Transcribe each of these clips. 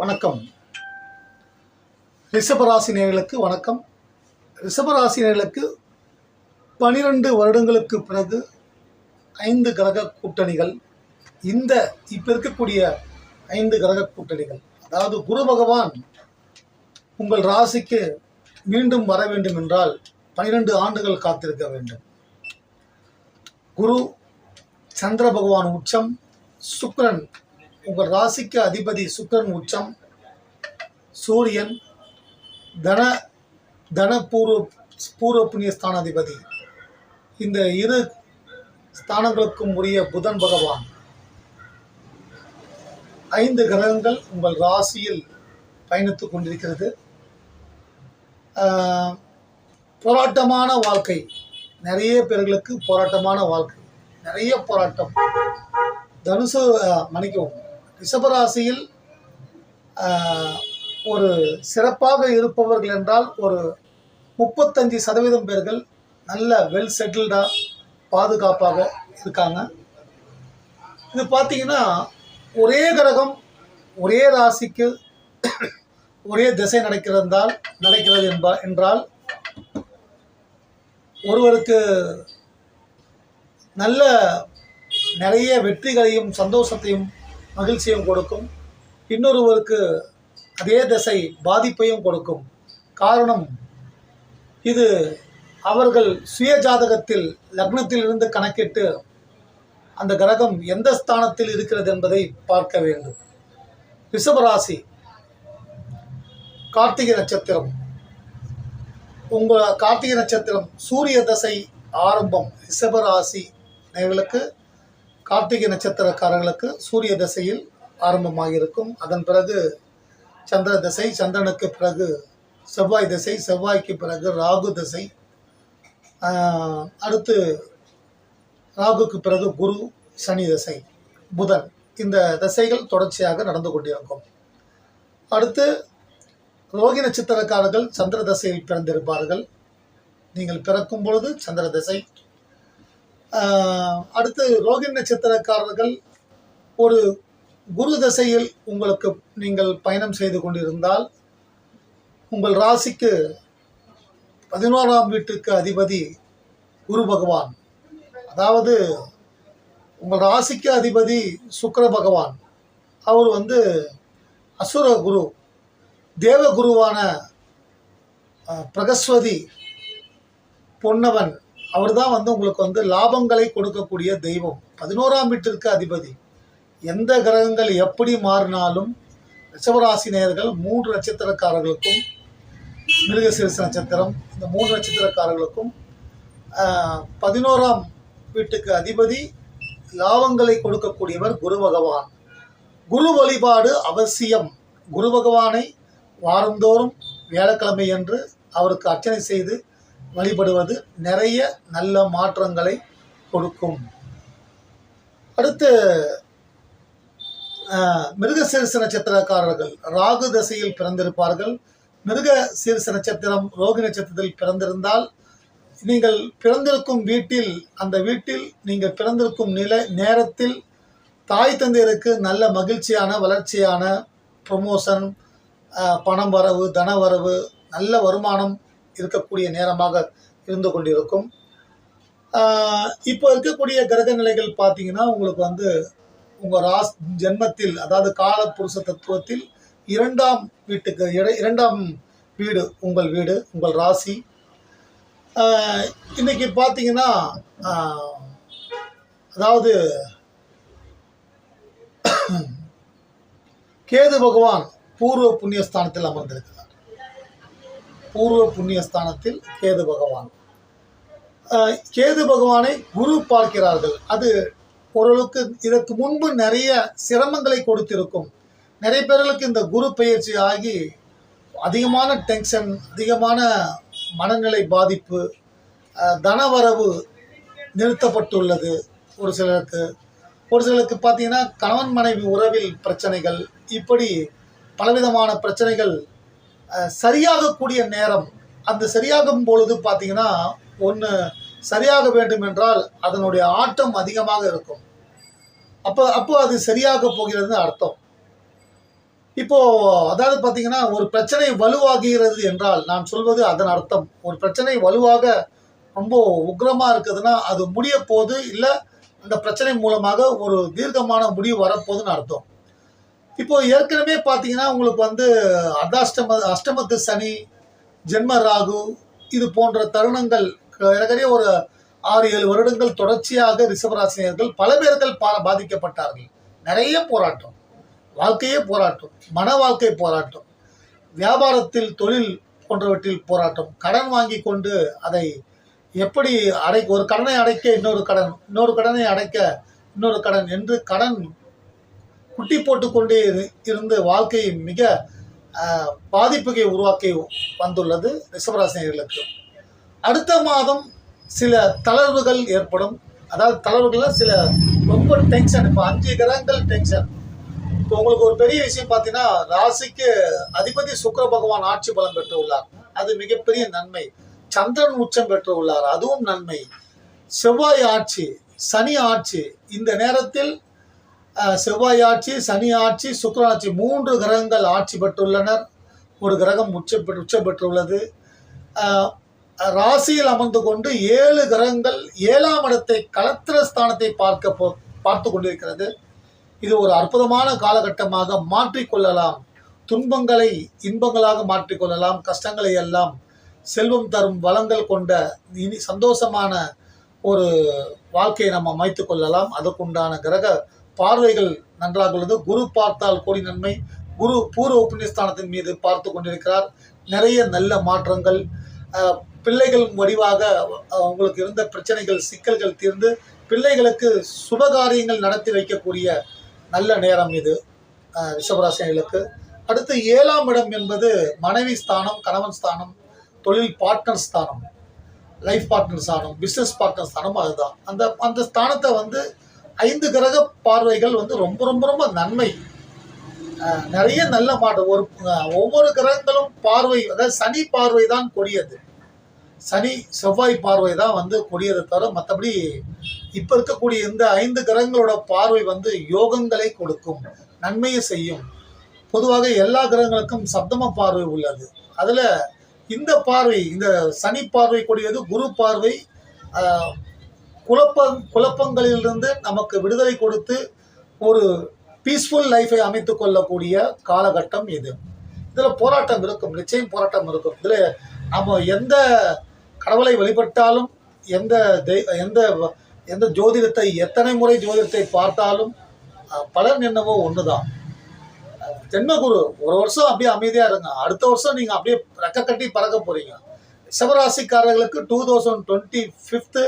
வணக்கம். ரிஷபராசினியர்களுக்கு வணக்கம். ரிஷபராசினியர்களுக்கு பனிரெண்டு வருடங்களுக்கு பிறகு ஐந்து கிரக கூட்டணிகள். இந்த இப்போ இருக்கக்கூடிய ஐந்து கிரக கூட்டணிகள். அதாவது குரு பகவான் உங்கள் ராசிக்கு மீண்டும் வர வேண்டும் என்றால் பனிரெண்டு ஆண்டுகள் காத்திருக்க வேண்டும். குரு சந்திர பகவான் உச்சம் சுக்கிரன் உங்கள் ராசிக்கு அதிபதி சுக்கிரன் உச்சம் சூரியன் தன தன பூர்வ பூர்வ புண்ணிய ஸ்தானாதிபதி. இந்த இரு ஸ்தானங்களுக்கும் உரிய புதன் பகவான். ஐந்து கிரகங்கள் உங்கள் ராசியில் பயணித்துக் கொண்டிருக்கிறது. போராட்டமான வாழ்க்கை. நிறைய பேர்களுக்கு போராட்டமான வாழ்க்கை. நிறைய போராட்டம். தனுசு மன்னிக்கவும். ரிஷபராசியில் ஆஹ், ஒரு சிறப்பாக இருப்பவர்கள் என்றால் ஒரு முப்பத்தஞ்சு சதவீதம் பேர்கள் நல்ல வெல் செட்டில்டாக பாதுகாப்பாக இருக்காங்க. இது பார்த்தீங்கன்னா ஒரே கிரகம் ஒரே ராசிக்கு ஒரே திசை நடக்கிறதால் நடக்கிறது என்பா என்றால் ஒருவருக்கு நல்ல நிறைய வெற்றிகளையும் சந்தோஷத்தையும் மகிழ்ச்சியும் கொடுக்கும். இன்னொருவருக்கு அதே திசை பாதிப்பையும் கொடுக்கும். காரணம் இது அவர்கள் சுய ஜாதகத்தில் லக்னத்தில் இருந்து கணக்கிட்டு அந்த கிரகம் எந்த ஸ்தானத்தில் இருக்கிறது என்பதை பார்க்க வேண்டும். ரிஷபராசி கார்த்திகை நட்சத்திரம். உங்கள் கார்த்திகை நட்சத்திரம் சூரிய தசை ஆரம்பம் ரிஷபராசி நேர்களுக்கு கார்த்திகை நட்சத்திரக்காரர்களுக்கு சூரிய தசையில் ஆரம்பமாக இருக்கும் அதன் பிறகு சந்திர தசை சந்திரனுக்கு பிறகு செவ்வாய் திசை செவ்வாய்க்கு பிறகு ராகு திசை. அடுத்து ராகுக்கு பிறகு குரு சனி தசை புதன். இந்த திசைகள் தொடர்ச்சியாக நடந்து கொண்டிருக்கும். அடுத்து ரோகி நட்சத்திரக்காரர்கள் சந்திர தசையில் பிறந்திருப்பார்கள். நீங்கள் பிறக்கும் பொழுது சந்திர திசை அடுத்து ரோகி நட்சத்திரக்காரர்கள் ஒரு குரு தசையில் உங்களுக்கு நீங்கள் பயணம் செய்து கொண்டிருந்தால் உங்கள் ராசிக்கு பதினோராம் வீட்டுக்கு அதிபதி குரு பகவான். அதாவது உங்கள் ராசிக்கு அதிபதி சுக்கர பகவான். அவர் வந்து அசுர குரு தேவ குருவான பிரகஸ்வதி பொன்னவன் அவர் தான் வந்து உங்களுக்கு வந்து லாபங்களை கொடுக்கக்கூடிய தெய்வம். பதினோராம் வீட்டிற்கு அதிபதி. எந்த கிரகங்கள் எப்படி மாறினாலும் ரிஷபராசி நேயர்கள் மூன்று நட்சத்திரக்காரர்களுக்கும் மிருகசீரிசு நட்சத்திரம் இந்த மூன்று நட்சத்திரக்காரர்களுக்கும் பதினோராம் வீட்டுக்கு அதிபதி லாபங்களை கொடுக்கக்கூடியவர் குரு பகவான். குரு வழிபாடு அவசியம். குரு பகவானை வாரந்தோறும் வியாழக்கிழமை என்று அவருக்கு அர்ச்சனை செய்து வழிபடுவது நிறைய நல்ல மாற்றங்களை கொடுக்கும். அடுத்து ஆஹ், மிருகசீரிச நட்சத்திரக்காரர்கள் ராகு தசையில் பிறந்திருப்பார்கள். மிருக சீரிச நட்சத்திரம் ரோகி நட்சத்திரத்தில் பிறந்திருந்தால் நீங்கள் பிறந்திருக்கும் வீட்டில் அந்த வீட்டில் நீங்கள் பிறந்திருக்கும் நிலை நேரத்தில் தாய் தந்தையருக்கு நல்ல மகிழ்ச்சியான வளர்ச்சியான ப்ரொமோஷன் பணம் வரவு தன வரவு நல்ல வருமானம் இருக்கக்கூடிய நேரமாக இருந்து கொண்டிருக்கும். இப்போ இருக்கக்கூடிய கிரக நிலைகள் பார்த்தீங்கன்னா உங்களுக்கு வந்து உங்கள் ராஸ் ஜென்மத்தில் அதாவது கால புருஷ தத்துவத்தில் இரண்டாம் வீட்டுக்கு இட- இரண்டாம் வீடு உங்கள் வீடு உங்கள் ராசி. இன்றைக்கி இன்னைக்கு பார்த்தீங்கன்னா அதாவது கேது பகவான் பூர்வ புண்ணியஸ்தானத்தில் அமர்ந்திருக்கிறார். பூர்வ புண்ணியஸ்தானத்தில் கேது பகவான். கேது பகவானை குரு பார்க்கிறார்கள். அது ஓரளவுக்கு இதற்கு முன்பு நிறைய சிரமங்களை கொடுத்திருக்கும். நிறைய பேர்களுக்கு இந்த குரு பயிற்சி ஆகி அதிகமான டென்ஷன் அதிகமான மனநிலை பாதிப்பு தனவரவு நிறுத்தப்பட்டுள்ளது ஒரு சிலருக்கு. ஒரு சிலருக்கு பார்த்தீங்கன்னா கணவன் மனைவி உறவில் பிரச்சனைகள் இப்படி பலவிதமான பிரச்சனைகள் சரியாகக்கூடிய நேரம். அந்த சரியாகும் பொழுது பார்த்தீங்கன்னா ஒன்று சரியாக வேண்டும் என்றால் அதனுடைய ஆட்டம் அதிகமாக இருக்கும். அப்போ அப்போ அது சரியாக போகிறதுன்னு அர்த்தம். இப்போ அதாவது பார்த்தீங்கன்னா ஒரு பிரச்சனை வலுவாகிறது என்றால் நான் சொல்வது அதன் அர்த்தம். ஒரு பிரச்சனை வலுவாக ரொம்ப உக்ரமாக இருக்குதுன்னா அது முடிய போது இல்லை அந்த பிரச்சனை மூலமாக ஒரு தீர்க்கமான முடிவு வரப்போகுதுன்னு அர்த்தம். இப்போ ஏற்கனவே பார்த்தீங்கன்னா உங்களுக்கு வந்து அர்த்தாஷ்டம அஷ்டமத்து சனி ஜென்ம ராகு இது போன்ற தருணங்கள் ஏற்கனவே ஒரு ஆறு ஏழு வருடங்கள் தொடர்ச்சியாக ரிஷபராசினியர்கள் பல பேர்கள் பா பாதிக்கப்பட்டார்கள். நிறைய போராட்டம். வாழ்க்கையே போராட்டம். மன வாழ்க்கை போராட்டம். வியாபாரத்தில் தொழில் போன்றவற்றில் போராட்டம். கடன் வாங்கி கொண்டு அதை எப்படி அடை ஒரு கடனை அடைக்க இன்னொரு கடன் இன்னொரு கடனை அடைக்க இன்னொரு கடன் என்று கடன் குட்டி போட்டுக்கொண்டே இருந்து வாழ்க்கையை மிக பாதிப்புகை உருவாக்கி வந்துள்ளது ரிஷபராசினியர்களுக்கு. அடுத்த மாதம் சில தளர்வுகள் ஏற்படும். அதாவது தளர்வுகள்ல சில ரொம்ப டென்ஷன் இப்போ அஞ்சு கிரகங்கள் டென்ஷன் இப்போ உங்களுக்கு ஒரு பெரிய விஷயம் பார்த்தீங்கன்னா ராசிக்கு அதிபதி சுக்கிர பகவான் ஆட்சி பலம் பெற்று உள்ளார் அது மிகப்பெரிய நன்மை. சந்திரன் உச்சம் பெற்று உள்ளார் அதுவும் நன்மை. செவ்வாய் ஆட்சி சனி ஆட்சி இந்த நேரத்தில் செவ்வாய் ஆட்சி சனி ஆட்சி சுக்கிரன் ஆட்சி மூன்று கிரகங்கள் ஆட்சி பெற்றுள்ளனர். ஒரு கிரகம் உச்ச உச்ச பெற்றுள்ளது. ராசியில் அமர்ந்து கொண்டு ஏழு கிரகங்கள் ஏழாம் இடத்தை கலத்திர ஸ்தானத்தை பார்க்க போ பார்த்து கொண்டிருக்கிறது. இது ஒரு அற்புதமான காலகட்டமாக மாற்றிக்கொள்ளலாம். துன்பங்களை இன்பங்களாக மாற்றிக்கொள்ளலாம். கஷ்டங்களை எல்லாம் செல்வம் தரும் வளங்கள் கொண்ட இனி சந்தோஷமான ஒரு வாழ்க்கையை நம்ம அமைத்து கொள்ளலாம். அதற்குண்டான கிரக பார்வைகள் நன்றாக உள்ளது. குரு பார்த்தால் கோடி நன்மை. குரு பூர்வ புண்ணியஸ்தானத்தின் மீது பார்த்து கொண்டிருக்கிறார். நிறைய நல்ல மாற்றங்கள். பிள்ளைகள் வடிவாக உங்களுக்கு இருந்த பிரச்சனைகள் சிக்கல்கள் தீர்ந்து பிள்ளைகளுக்கு சுபகாரியங்கள் நடத்தி வைக்கக்கூடிய நல்ல நேரம் இது ரிஷபராசினிகளுக்கு. அடுத்து ஏழாம் இடம் என்பது மனைவி ஸ்தானம் கணவன் ஸ்தானம் தொழில் பார்ட்னர் ஸ்தானம் லைஃப் பார்ட்னர் ஸ்தானம் பிஸ்னஸ் பார்ட்னர் ஸ்தானம் அதுதான். அந்த அந்த ஸ்தானத்தை வந்து ஐந்து கிரக பார்வைகள் வந்து ரொம்ப ரொம்ப ரொம்ப நன்மை. நிறைய நல்ல மாற்றம் ஒரு ஒவ்வொரு கிரகங்களும் பார்வை அதாவது சனி பார்வை தான் கொடியது. சனி செவ்வாய் பார்வை தான் வந்து கொடியதை தவிர மற்றபடி இப்போ இருக்கக்கூடிய இந்த ஐந்து கிரகங்களோட பார்வை வந்து யோகங்களை கொடுக்கும் நன்மையை செய்யும். பொதுவாக எல்லா கிரகங்களுக்கும் சப்தம பார்வை உள்ளது. அதில் இந்த பார்வை இந்த சனி பார்வை கூடியது குரு பார்வை குழப்ப குழப்பங்களிலிருந்து நமக்கு விடுதலை கொடுத்து ஒரு பீஸ்ஃபுல் லைஃபை அமைத்து கொள்ளக்கூடிய காலகட்டம் இது. இதில் போராட்டம் இருக்கும் நிச்சயம் போராட்டம் இருக்கும். இதில் நம்ம எந்த கடவுளை வழிபட்டாலும் எந்த எந்த எந்த ஜோதிடத்தை எத்தனை முறை ஜோதிடத்தை பார்த்தாலும் பலன் என்னவோ ஒன்று தான் ஜென்மகுரு ஒரு வருஷம் அப்படியே அமைதியாக இருங்க. அடுத்த வருஷம் நீங்கள் அப்படியே ரெக்க கட்டி பறக்க போகிறீங்க சிவராசிக்காரர்களுக்கு two thousand twenty fifth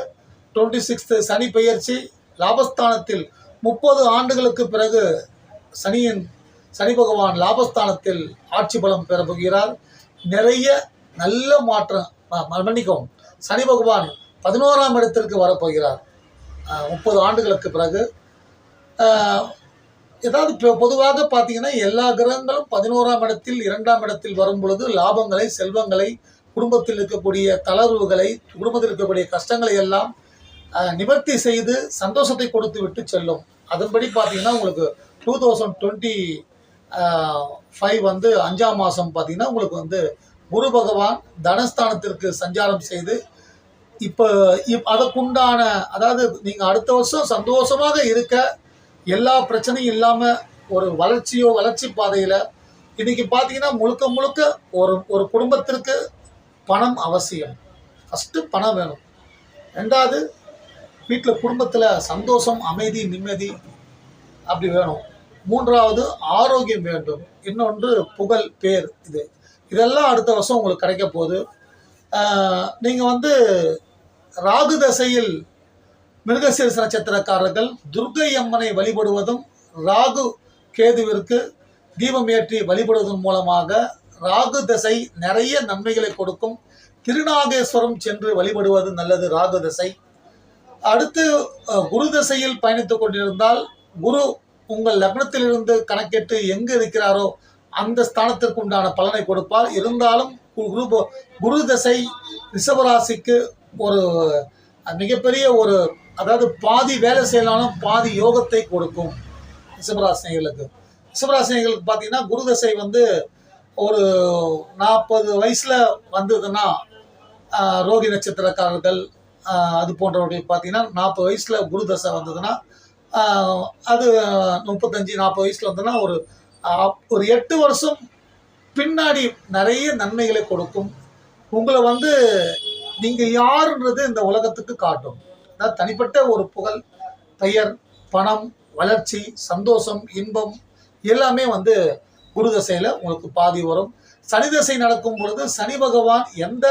twenty sixth சனி பெயர்ச்சி லாபஸ்தானத்தில் முப்பது ஆண்டுகளுக்கு பிறகு சனியின் சனி பகவான் லாபஸ்தானத்தில் ஆட்சி பலம் பெற போகிறார். நிறைய நல்ல மாற்றம் ம- மன்னிக்கவும் சனி பகவான் பதினோராம் இடத்திற்கு வரப்போகிறார் முப்பது ஆண்டுகளுக்கு பிறகு. ஏதாவது இப்போ பொதுவாக பார்த்தீங்கன்னா எல்லா கிரகங்களும் பதினோராம் இடத்தில் இரண்டாம் இடத்தில் வரும் பொழுது லாபங்களை செல்வங்களை குடும்பத்தில் இருக்கக்கூடிய தளர்வுகளை குடும்பத்தில் இருக்கக்கூடிய கஷ்டங்களை எல்லாம் நிவர்த்தி செய்து சந்தோஷத்தை கொடுத்து விட்டு செல்லும். அதன்படி பார்த்தீங்கன்னா உங்களுக்கு டூ தௌசண்ட் டுவெண்ட்டி ஃபைவ் வந்து அஞ்சாம் மாதம் பார்த்தீங்கன்னா உங்களுக்கு வந்து குரு பகவான் தனஸ்தானத்திற்கு சஞ்சாரம் செய்து இப்போ இப் அதற்குண்டான அதாவது நீங்கள் அடுத்த வருஷம் சந்தோஷமாக இருக்க எல்லா பிரச்சனையும் இல்லாமல் ஒரு வளர்ச்சியோ வளர்ச்சி பாதையில் இன்னைக்கு பார்த்தீங்கன்னா முழுக்க முழுக்க ஒரு ஒரு குடும்பத்திற்கு பணம் அவசியம். ஃபஸ்ட்டு பணம் வேணும். ரெண்டாவது வீட்டில் குடும்பத்தில் சந்தோஷம் அமைதி நிம்மதி அப்படி வேணும். மூன்றாவது ஆரோக்கியம் வேண்டும். இன்னொன்று புகழ் பேர் இது. இதெல்லாம் அடுத்த வருஷம் உங்களுக்கு கிடைக்க போகுது. நீங்கள் வந்து ராகு தசையில் மிருகசீரிச நட்சத்திரக்காரர்கள் துர்க்கை அம்மனை வழிபடுவதும் ராகு கேதுவிற்கு தீபம் ஏற்றி வழிபடுவதன் மூலமாக ராகு தசை நிறைய நன்மைகளை கொடுக்கும். திருநாகேஸ்வரம் சென்று வழிபடுவது நல்லது ராகு தசை. அடுத்து குரு தசையில் பயணித்துக் கொண்டிருந்தால் குரு உங்கள் லக்னத்திலிருந்து கணக்கிட்டு எங்கு இருக்கிறாரோ அந்த ஸ்தானத்திற்கு உண்டான பலனை கொடுப்பார். இருந்தாலும் குரு குரு தசை ரிஷபராசிக்கு ஒரு மிகப்பெரிய ஒரு அதாவது பாதி வேலை செய்யலாலும் பாதி யோகத்தை கொடுக்கும் ரிஷபராசினிகளுக்கு. ரிஷபராசினிகளுக்கு பார்த்தீங்கன்னா குரு தசை வந்து ஒரு நாற்பது வயசில் வந்ததுன்னா ரோகி நட்சத்திரக்காரர்கள் அது போன்றவர்களுக்கு பார்த்தீங்கன்னா நாற்பது வயசில் குரு தசை வந்ததுன்னா அது முப்பத்தஞ்சு நாற்பது வயசில் வந்ததுன்னா ஒரு ஒரு எட்டு வருஷம் பின்னாடி நிறைய நன்மைகளை கொடுக்கும். உங்களை வந்து நீங்கள் யாருன்றது இந்த உலகத்துக்கு காட்டும். அதாவது தனிப்பட்ட ஒரு புகழ் பெயர் பணம் வளர்ச்சி சந்தோஷம் இன்பம் எல்லாமே வந்து குரு தசையில் உங்களுக்கு பாதி வரும். சனி தசை நடக்கும் பொழுது சனி பகவான் எந்த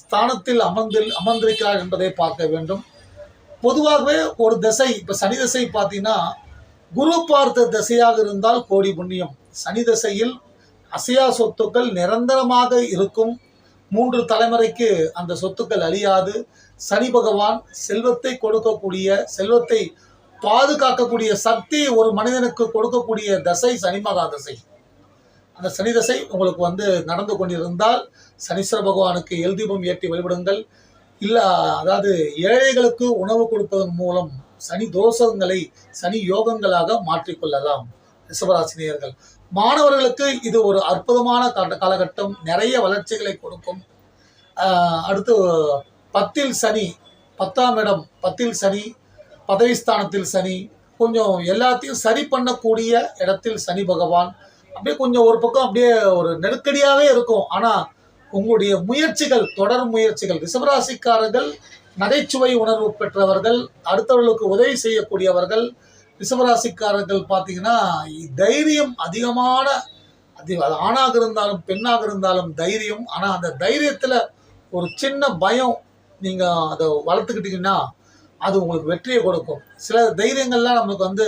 ஸ்தானத்தில் அமர்ந்து அமர்ந்திருக்கிறார் என்பதை பார்க்க வேண்டும். பொதுவாகவே ஒரு திசை இப்போ சனி திசை பார்த்தீங்கன்னா குரு பார்த்த திசையாக இருந்தால் கோடி புண்ணியம். சனி திசையில் அசையா சொத்துக்கள் நிரந்தரமாக இருக்கும். மூன்று தலைமுறைக்கு அந்த சொத்துக்கள் அழியாது. சனி பகவான் செல்வத்தை கொடுக்கக்கூடிய செல்வத்தை பாதுகாக்கக்கூடிய சக்தி ஒரு மனிதனுக்கு கொடுக்கக்கூடிய தசை சனி மகா தசை. அந்த சனி தசை உங்களுக்கு வந்து நடந்து கொண்டிருந்தால் சனீஸ்வர பகவானுக்கு எல் தீபம் ஏற்றி வழிபடுங்கள். இல்லை அதாவது ஏழைகளுக்கு உணவு கொடுப்பதன் மூலம் சனி தோஷங்களை சனி யோகங்களாக மாற்றிக்கொள்ளலாம். ரிஷபராசினியர்கள். மாணவர்களுக்கு இது ஒரு அற்புதமான கால- காலகட்டம். நிறைய வளர்ச்சிகளை கொடுக்கும். அடுத்து பத்தில் சனி பத்தாம் இடம் பத்தில் சனி பதவிஸ்தானத்தில் சனி கொஞ்சம் எல்லாத்தையும் சரி பண்ணக்கூடிய இடத்தில் சனி பகவான். அப்படியே கொஞ்சம் ஒரு பக்கம் அப்படியே ஒரு நெருக்கடியாகவே இருக்கும். ஆனால் உங்களுடைய முயற்சிகள் தொடர் முயற்சிகள். ரிசவராசிக்காரர்கள் நகைச்சுவை உணர்வு பெற்றவர்கள் அடுத்தவர்களுக்கு உதவி செய்யக்கூடியவர்கள் ரிசவராசிக்காரர்கள் பார்த்தீங்கன்னா தைரியம் அதிகமான அது ஆணாக இருந்தாலும் பெண்ணாக இருந்தாலும் தைரியம். ஆனால் அந்த தைரியத்தில் ஒரு சின்ன பயம் நீங்கள் அதை வளர்த்துக்கிட்டிங்கன்னா அது உங்களுக்கு வெற்றியை கொடுக்கும். சில தைரியங்கள்லாம் நம்மளுக்கு வந்து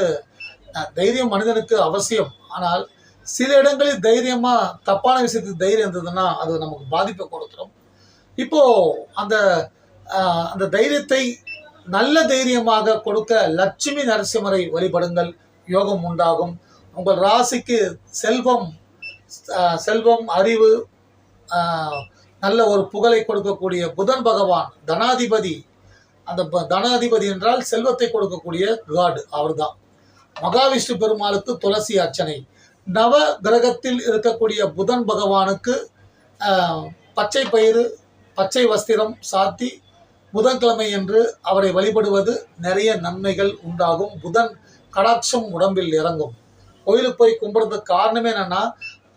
தைரியம் மனிதனுக்கு அவசியம். ஆனால் சில இடங்களில் தைரியமாக தப்பான விஷயத்துக்கு தைரியம் இருந்ததுன்னா அது நமக்கு பாதிப்பை கொடுத்துரும். இப்போது அந்த அந்த தைரியத்தை நல்ல தைரியமாக கொடுக்க லட்சுமி நரசிம்மரை வழிபடுங்கள். யோகம் உண்டாகும். உங்கள் ராசிக்கு செல்வம் செல்வம் அறிவு நல்ல ஒரு புகழை கொடுக்கக்கூடிய புதன் பகவான் தனாதிபதி. அந்த ப- தனாதிபதி என்றால் செல்வத்தை கொடுக்கக்கூடிய காடு அவர்தான். மகாவிஷ்ணு பெருமாளுக்கு துளசி அர்ச்சனை. நவ கிரகத்தில் இருக்கக்கூடிய புதன் பகவானுக்கு பச்சை பயிறு பச்சை வஸ்திரம் சாத்தி புதன்கிழமை என்று அவரை வழிபடுவது நிறைய நன்மைகள் உண்டாகும். புதன் கடாட்சம் உடம்பில் இறங்கும். கோயிலுக்கு போய் கும்பிட்றதுக்கு காரணமே என்னென்னா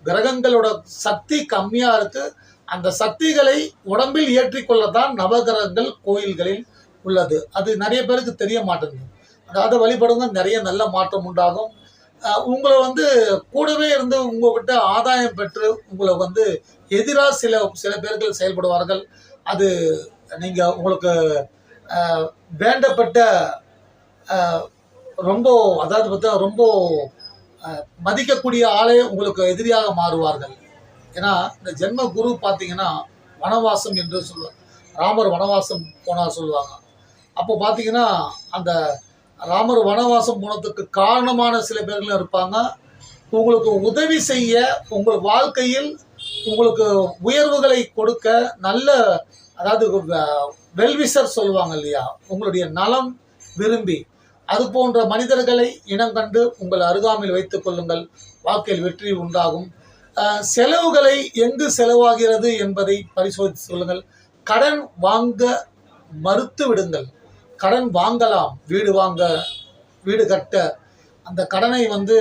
கிரகங்களோட சக்தி கம்மியாக இருக்குது அந்த சக்திகளை உடம்பில் ஏற்றிக்கொள்ளத்தான் நவகிரகங்கள் கோயில்களில் உள்ளது. அது நிறைய பேருக்கு தெரிய மாட்டேங்குது. அதாவது வழிபடுங்க நிறைய நல்ல மாற்றம் உண்டாகும். உங்களை வந்து கூடவே இருந்து உங்ககிட்ட ஆதாயம் பெற்று உங்களை வந்து எதிராக சில சில பேர்கள் செயல்படுவார்கள். அது நீங்கள் உங்களுக்கு வேண்டப்பட்ட ரொம்ப அதாவது பார்த்தா ரொம்ப மதிக்கக்கூடிய ஆளே உங்களுக்கு எதிரியாக மாறுவார்கள். ஏன்னா இந்த ஜென்ம குரு பார்த்தீங்கன்னா வனவாசம் என்று சொல்லுவாங்க. ராமர் வனவாசம் போனால் சொல்லுவாங்க. அப்போ பார்த்தீங்கன்னா அந்த ராமர் வனவாசம் போனதுக்கு காரணமான சில பேர்கள் இருப்பாங்க. உங்களுக்கு உதவி செய்ய உங்கள் வாழ்க்கையில் உங்களுக்கு உயர்வுகளை கொடுக்க நல்ல அதாவது வெல்விசர் சொல்லுவாங்க இல்லையா? உங்களுடைய நலம் விரும்பி. அது போன்ற மனிதர்களை இனம் கண்டு உங்கள் அருகாமையில் வைத்துக் கொள்ளுங்கள். வாழ்க்கையில் வெற்றி உண்டாகும். செலவுகளை எங்கு செலவாகிறது என்பதை பரிசோதித்து சொல்லுங்கள். கடன் வாங்க மறுத்து விடுங்கள். கடன் வாங்கலாம் வீடு வாங்க வீடு கட்ட அந்த கடனை வந்து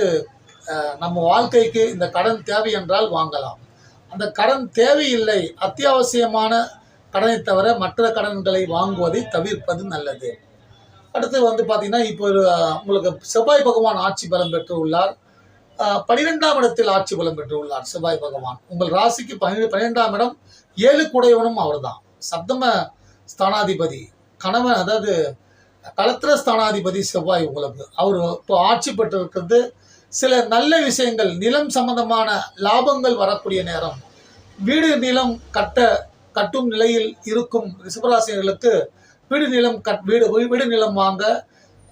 நம்ம வாழ்க்கைக்கு இந்த கடன் தேவை என்றால் வாங்கலாம். அந்த கடன் தேவையில்லை அத்தியாவசியமான கடனை தவிர மற்ற கடன்களை வாங்குவதை தவிர்ப்பது நல்லது. அடுத்து வந்து பார்த்தீங்கன்னா இப்போ உங்களுக்கு செவ்வாய் பகவான் ஆட்சி பலம் பெற்று உள்ளார் பனிரெண்டாம் இடத்தில் ஆட்சி பலம் பெற்று உள்ளார் செவ்வாய் பகவான். உங்கள் ராசிக்கு பன்னிரெண்டு பன்னிரெண்டாம் இடம் ஏழு குடையவனும் அவர்தான். சப்தம ஸ்தானாதிபதி. கணவன் அதாவது களத்திர ஸ்தானாதிபதி செவ்வாய் உங்களுக்கு. அவர் இப்போ ஆட்சி பெற்றிருக்கிறது. சில நல்ல விஷயங்கள் நிலம் சம்பந்தமான லாபங்கள் வரக்கூடிய நேரம். வீடு நிலம் கட்ட கட்டும் நிலையில் இருக்கும் ரிஷபராசினர்களுக்கு வீடு நிலம் கட் வீடு வீடு நிலம் வாங்க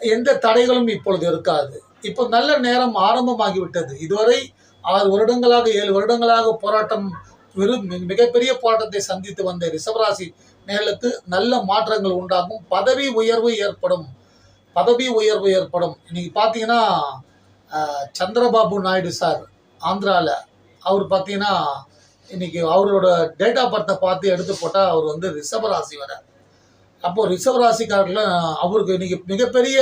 எந்த தடைகளும் இப்பொழுது இருக்காது. இப்போ நல்ல நேரம் ஆரம்பமாகிவிட்டது. இதுவரை ஆறு வருடங்களாக ஏழு வருடங்களாக போராட்டம் வெறும் மிகப்பெரிய போராட்டத்தை சந்தித்து வந்த ரிஷபராசி நேரத்து நல்ல மாற்றங்கள் உண்டாகும். பதவி உயர்வு ஏற்படும். பதவி உயர்வு ஏற்படும். இன்னைக்கு பார்த்தீங்கன்னா சந்திரபாபு நாயுடு சார் ஆந்திராவில் அவர் பார்த்தீங்கன்னா இன்னைக்கு அவரோட டேட் ஆஃப் பர்த்தை பார்த்து எடுத்து போட்டால் அவர் வந்து ரிஷபராசி வர அப்போது ரிஷபராசிக்காரர்கள் அவருக்கு இன்னைக்கு மிகப்பெரிய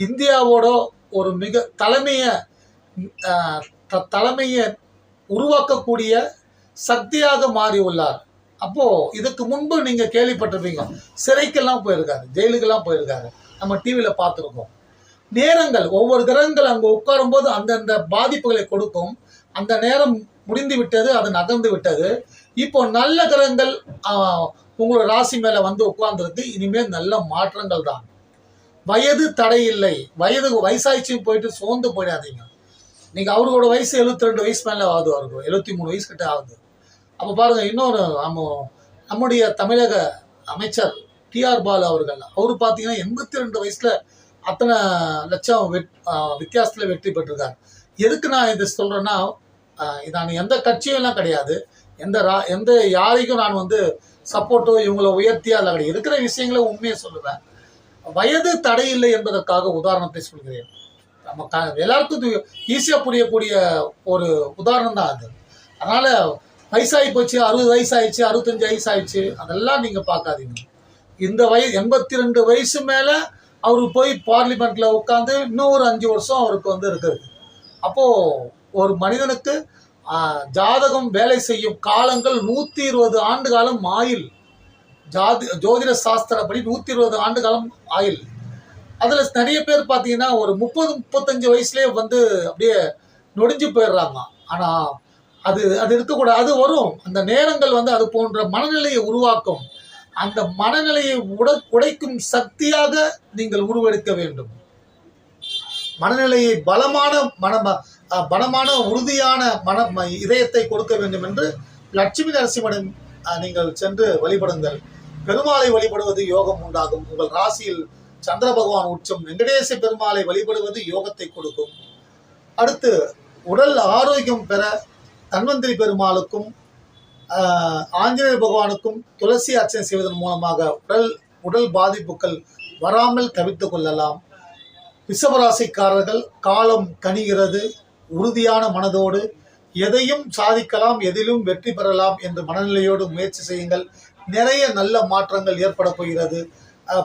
இந்தியாவோட ஒரு மிக தலைமையை த- தலைமையை உருவாக்கக்கூடிய சக்தியாக மாறி உள்ளார் அப்போ இதுக்கு முன்பு நீங்க கேள்விப்பட்டிருப்பீங்க. சிறைக்கெல்லாம் போயிருக்காரு ஜெயிலுக்கெல்லாம் போயிருக்காரு. நம்ம டிவியில பார்த்துருக்கோம். நேரங்கள் ஒவ்வொரு கிரகங்கள் அங்கே உட்காரும்போது அந்தந்த பாதிப்புகளை கொடுக்கும். அந்த நேரம் முடிந்து விட்டது அது நகர்ந்து விட்டது. இப்போ நல்ல கிரகங்கள் உங்களோட ராசி மேலே வந்து உட்கார்ந்துருக்கு. இனிமேல் நல்ல மாற்றங்கள் தான். வயது தடை இல்லை வயது வயசாயிச்சு போயிட்டு சோர்ந்து போயிடாதீங்க. நீங்கள் அவரோட வயசு 72 ரெண்டு வயசு மேலே ஆகுது அவருக்கு. எழுபத்தி மூணு வயசு கிட்ட ஆகுது. அப்போ பாருங்கள் இன்னொரு நம்ம நம்முடைய தமிழக அமைச்சர் டிஆர் பாலு அவர்கள் அவர் பார்த்தீங்கன்னா எண்பத்தி ரெண்டு வயசில் அத்தனை லட்சம் வெட் வித்தியாசத்தில் வெற்றி பெற்றிருக்கார். எதுக்கு நான் இது சொல்கிறேன்னா நான் எந்த கட்சியும் கிடையாது. எந்த ரா எந்த யாரைக்கும் நான் வந்து சப்போர்ட்டோ இவங்களை உயர்த்தியா அதில் கிடையாது. இருக்கிற விஷயங்களை உண்மையை சொல்லுவேன். வயது தடை இல்லை என்பதற்காக உதாரணத்தை சொல்கிறேன். நம்ம க எல்லாருக்கும் ஈஸியாக புரியக்கூடிய ஒரு உதாரணம் தான் அது. அதனால் வயசாகி போச்சு அறுபது வயசு ஆயிடுச்சு அறுபத்தஞ்சு வயசு ஆயிடுச்சு அதெல்லாம் நீங்கள் பார்க்காதீங்க. இந்த வயது எண்பத்தி ரெண்டு வயசு மேலே அவர் போய் பார்லிமெண்ட்டில் உட்காந்து இன்னும் ஒரு அஞ்சு வருஷம் அவருக்கு வந்து இருக்குது அப்போது ஒரு மனிதனுக்கு ஜாதகம் வேலை செய்யும் காலங்கள் நூற்றி இருபது ஆண்டு காலம் ஆயில். ஜாதி ஜோதிட சாஸ்திரப்படி நூற்றி இருபது ஆண்டு காலம் ஆயில். அதில் நிறைய பேர் பார்த்தீங்கன்னா ஒரு முப்பது முப்பத்தஞ்சு வயசுலேயே வந்து அப்படியே நொடிஞ்சு போயிடுறாங்க ஆனால் அது அது இருக்கக்கூடாது. அது வரும். அந்த நேரங்கள் வந்து அது போன்ற மனநிலையை உருவாக்கும். அந்த மனநிலையை உட உடைக்கும் சக்தியாக நீங்கள் உருவெடுக்க வேண்டும். மனநிலையை பலமான மன பலமான உறுதியான மன இதயத்தை கொடுக்க வேண்டும் என்று லட்சுமி நரசிம்மனிடம் நீங்கள் சென்று வழிபடுங்கள். பெருமாளை வழிபடுவது யோகம் உண்டாகும். உங்கள் ராசியில் சந்திர பகவான் உச்சம். வெங்கடேச பெருமாளை வழிபடுவது யோகத்தை கொடுக்கும். அடுத்து உடல் ஆரோக்கியம் பெற தன்வந்திரி பெருமாளுக்கும் ஆஞ்சநேயர் பகவானுக்கும் துளசி அர்ச்சனை செய்வதன் மூலமாக உடல் உடல் பாதிப்புகள் வராமல் தவிர்த்து கொள்ளலாம். ரிஷபராசிக்காரர்கள் காலம் கனிகிறது உறுதியான மனதோடு எதையும் சாதிக்கலாம் எதிலும் வெற்றி பெறலாம் என்ற மனநிலையோடு முயற்சி செய்யுங்கள். நிறைய நல்ல மாற்றங்கள் ஏற்பட போகிறது.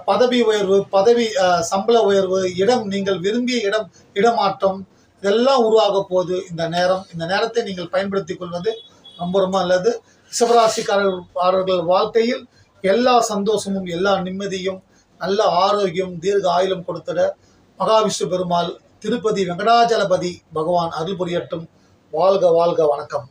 பதவி உயர்வு பதவி சம்பள உயர்வு இடம் நீங்கள் விரும்பிய இடம் இடமாற்றம் இதெல்லாம் உருவாக போகுது இந்த நேரம். இந்த நேரத்தை நீங்கள் பயன்படுத்தி கொள்வது ரொம்ப ரொம்ப நல்லது. ரிஷபராசிக்காரர்கள் வாழ்க்கையில் எல்லா சந்தோஷமும் எல்லா நிம்மதியும் நல்ல ஆரோக்கியம் தீர்க்க ஆயுளும் கொடுத்திட மகாவிஷ்ணு பெருமாள் திருப்பதி வெங்கடாஜலபதி பகவான் அருள் புரியட்டும். வாழ்க வாழ்க வணக்கம்.